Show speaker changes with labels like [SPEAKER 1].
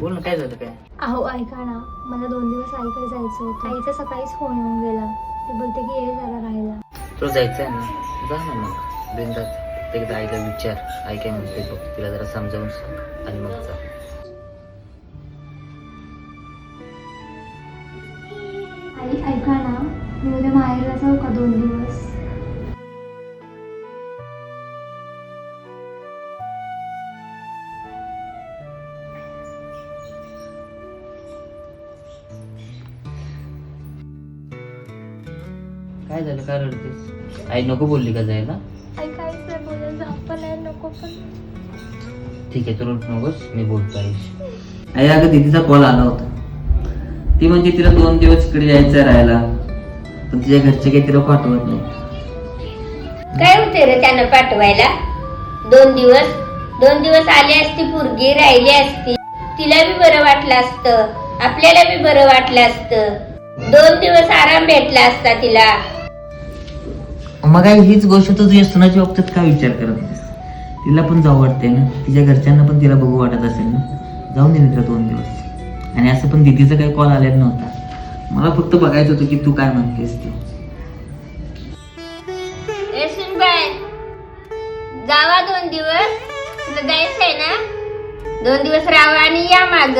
[SPEAKER 1] बोल ना काय झालं काय?
[SPEAKER 2] अहो ऐका ना. मला दोन दिवस आईकडे जायचं होतं. आईचा सकाळीच फोन येऊन गेला. ती बोलते की ये जरा राहायला.
[SPEAKER 1] तुला जायचं आहे ना. जा ना मग. बिंदात एकदा आईला विचार. आई काय म्हणते बघ तिला जरा समजावून सांग आणि मग जा.
[SPEAKER 2] आई ऐका ना. मी उद्या माहेरला जाऊ का दोन दिवस?
[SPEAKER 1] काय झालं? काय रडतेस? आई नको बोलली का जायला?
[SPEAKER 2] आई काहीच नाही बोलायचं आपण नाही नको पण.
[SPEAKER 1] ठीक आहे तू रडू नकोस. मी बोलतो आईशी आई अगं दीदीचा कॉल आला होता. ती म्हणजे तिला दोन दिवस इकडे यायचं राहायला. पण तिच्या घरचे काही तिला पाठवत नाही.
[SPEAKER 3] काय होते रे त्यानं पाठवायला? दोन दिवस? दोन दिवस आली असती पोरगी राहिली असती. तिला बी बरं वाटलं असतं. आपल्याला बी बरं वाटलं असतं. दोन दिवस आराम भेटला असता तिला.
[SPEAKER 1] मग आई हीच गोष्ट तू तुझ्या सुनाच्या बाबतीत काय विचार करत नाहीस तिला पण जाऊ वाटते ना. तिच्या घरच्यांना पण तिला बघू वाटत असेल ना. जाऊन दे मित्र तिला दोन दिवस. आणि असं पण दिदीचा काही कॉल आलेला नव्हता. मला फक्त बघायचं होतं की तू काय म्हणतेस ते.
[SPEAKER 3] ए सुनबाई. जावा दोन दिवस. तुला जायचंय ना? दोन दिवस राहा आणि या माग.